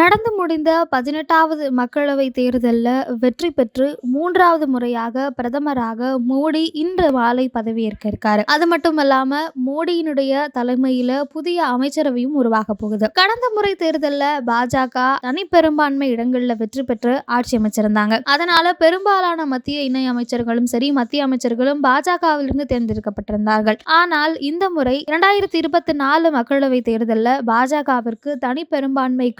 நடந்து முடிந்த பதினெட்டாவது மக்களவை தேர்தலில் வெற்றி பெற்று மூன்றாவது முறையாக பிரதமராக மோடி இன்று மாலை பதவியேற்க இருக்காரு. அது மட்டும் இல்லாம மோடியினுடைய தலைமையில புதிய அமைச்சரவையும் உருவாக போகுது. கடந்த முறை தேர்தலில் பாஜக தனி பெரும்பான்மை இடங்கள்ல வெற்றி பெற்று ஆட்சி அமைச்சிருந்தாங்க. அதனால பெரும்பாலான மத்திய இணை அமைச்சர்களும் சரி மத்திய அமைச்சர்களும் பாஜகவிலிருந்து தேர்ந்தெடுக்கப்பட்டிருந்தார்கள். ஆனால் இந்த முறை இரண்டாயிரத்தி இருபத்தி நாலு மக்களவை தேர்தலில் பாஜகவிற்கு தனி பெரும்பான்மை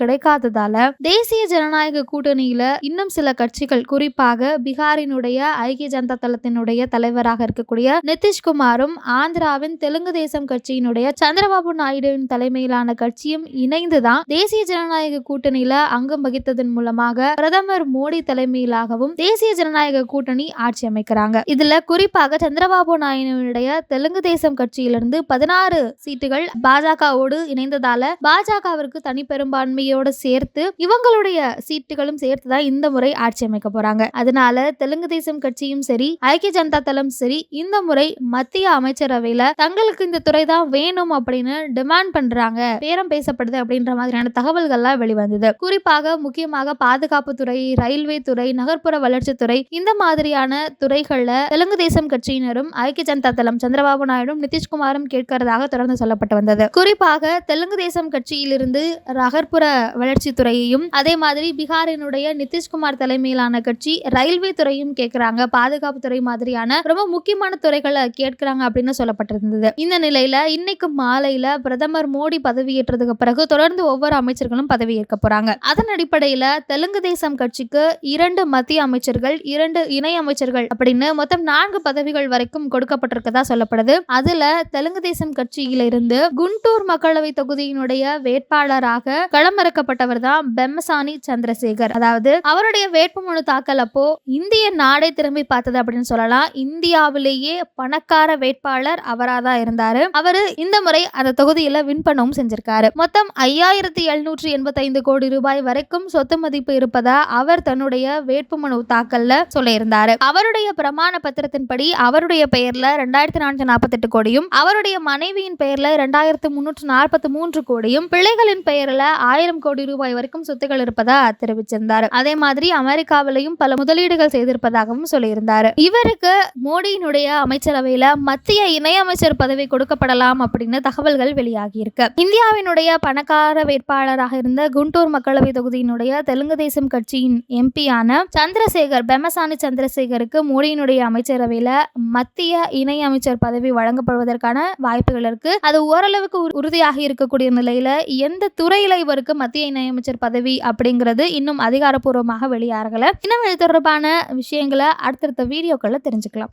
கிடைக்காததால தேசிய ஜனநாயக கூட்டணியில இன்னும் சில கட்சிகள் குறிப்பாக பீகாரினுடைய ஐக்கிய ஜனதா தளத்தினுடைய தலைவராக இருக்கக்கூடிய நிதிஷ்குமாரும் ஆந்திராவின் தெலுங்கு தேசம் கட்சியினுடைய சந்திரபாபு நாயுடுவின் தலைமையிலான கட்சியும் இணைந்துதான் தேசிய ஜனநாயக கூட்டணியில அங்கம் வகித்ததன் மூலமாக பிரதமர் மோடி தலைமையிலாகவும் தேசிய ஜனநாயக கூட்டணி ஆட்சி அமைக்கிறாங்க. இதுல குறிப்பாக சந்திரபாபு நாயுடுவினுடைய தெலுங்கு தேசம் கட்சியிலிருந்து பதினாறு சீட்டுகள் பாஜகவோடு இணைந்ததால பாஜகவிற்கு தனி பெரும்பான்மையோட சேர்த்து இவங்களுடைய சீட்டுகளும் சேர்த்து தான் இந்த முறை ஆட்சி அமைக்க போறாங்க. அதனால தெலுங்கு தேசம் கட்சியும் சரி ஐக்கிய ஜனதா தளம் சரி இந்த முறை மத்திய அமைச்சரவையில தங்களுக்கு இந்த துறை தான் வேணும் அப்படின்னு டிமாண்ட் பண்றாங்க. பேரம் பேசப்படுது அப்படின்ற மாதிரியான தகவல்கள்லாம் வெளிவந்தது. குறிப்பாக முக்கியமாக பாதுகாப்பு துறை ரயில்வே துறை நகர்ப்புற வளர்ச்சித்துறை இந்த மாதிரியான துறைகள்ல தெலுங்கு தேசம் கட்சியினரும் ஐக்கிய ஜனதா தளம் சந்திரபாபு நாயுடும் நிதிஷ்குமாரும் கேட்கிறதாக தொடர்ந்து சொல்லப்பட்டு வந்தது. குறிப்பாக தெலுங்கு தேசம் கட்சியிலிருந்து நகர்ப்புற வளர்ச்சி துறையையும் அதே மாதிரி பீகாரினுடைய நிதிஷ்குமார் தலைமையிலான கட்சி ரயில்வே துறையும் கேட்கிறாங்க. பாதுகாப்பு துறை மாதிரியான ரொம்ப முக்கியமான துறைகளை கேட்கிறாங்க அப்படின்னு சொல்லப்பட்டிருந்தது. இந்த நிலையில இன்னைக்கு மாலையில பிரதமர் மோடி பதவியேற்றதுக்கு பிறகு தொடர்ந்து ஒவ்வொரு அமைச்சர்களும் பதவியேற்க போறாங்க. அதன் அடிப்படையில தெலுங்கு தேசம் கட்சிக்கு இரண்டு மத்திய அமைச்சர்கள் இரண்டு இணை அமைச்சர்கள் அப்படின்னு மொத்தம் நான்கு பதவிகள் வரைக்கும் கொடுக்கப்பட்டிருக்கதா சொல்லப்படுது. அதுல தெலுங்கு தேசம் கட்சியிலிருந்து குண்டூர் மக்களவை தொகுதியினுடைய வேட்பாளராக களமிறக்கப்பட்டவர் தான் பெம்மசானி சந்திரசேகர். அதாவது அவருடைய வேட்புமனு தாக்கல் அப்போ இந்திய நாடே திரும்பி பார்த்தது அப்படின்னு சொல்லலாம். இந்தியாவிலேயே பணக்கார வேட்பாளர் அவரா தான் இருந்தாரு. அவரு இந்த முறை அந்த தொகுதியில வின் பண்ணவும் செஞ்சிருக்காரு. மொத்தம் ஐயாயிரத்தி எழுநூற்றி எண்பத்தைந்து கோடி ரூபாய் வரைக்கும் சொத்து மதிப்பு இருப்பதா அவர் தன்னுடைய வேட்புமனு தாக்கல்ல சொல்லியிருந்தாரு. அவருடைய பிரமாண பத்திரத்தின்படி அவருடைய பெயர்ல ரெண்டாயிரத்தி நானூற்றி நாற்பத்தி எட்டு கோடியும் அவருடைய மனைவியின் பெயர்ல ரெண்டாயிரத்து முன்னூற்று நாற்பத்தி மூன்று கோடியும் பிள்ளைகளின் பெயர்ல ஆயிரம் கோடி ரூபாய் வரைக்கும் சொத்துக்கள் இருப்பதா தெரிவிச்சிருந்தார். அதே மாதிரி அமெரிக்காவிலையும் பல முதலீடுகள் செய்திருப்பதாகவும் சொல்லியிருந்தார். இவருக்கு மோடியினுடைய அமைச்சரவையில மத்திய இணையமைச்சர் பதவி கொடுக்கப்படலாம் அப்படின்னு தகவல்கள் வெளியாகி இருக்கு இந்தியாவினுடைய பணக்கார வேட்பாளராக இருந்த குண்டூர் மக்களவை தொகுதியினுடைய தெலுங்கு தேசம் கட்சியின் எம்பியான சந்திரசேகர் பெமசானி சந்திரசேகருக்கு மோடியினுடைய அமைச்சரவையில மத்திய இணை அமைச்சர் பதவி வழங்கப்படுவதற்கான வாய்ப்புகள் இருக்கு. அது ஓரளவுக்கு உறுதியாக இருக்கக்கூடிய நிலையில எந்த துறையில இவருக்கு மத்திய இணையமைச்சர் பதவி அப்படிங்கிறது இன்னும் அதிகாரப்பூர்வமாக வெளியாகல. இன்னும் தொடர்பான விஷயங்களை அடுத்தடுத்த வீடியோக்களில் தெரிஞ்சுக்கலாம்.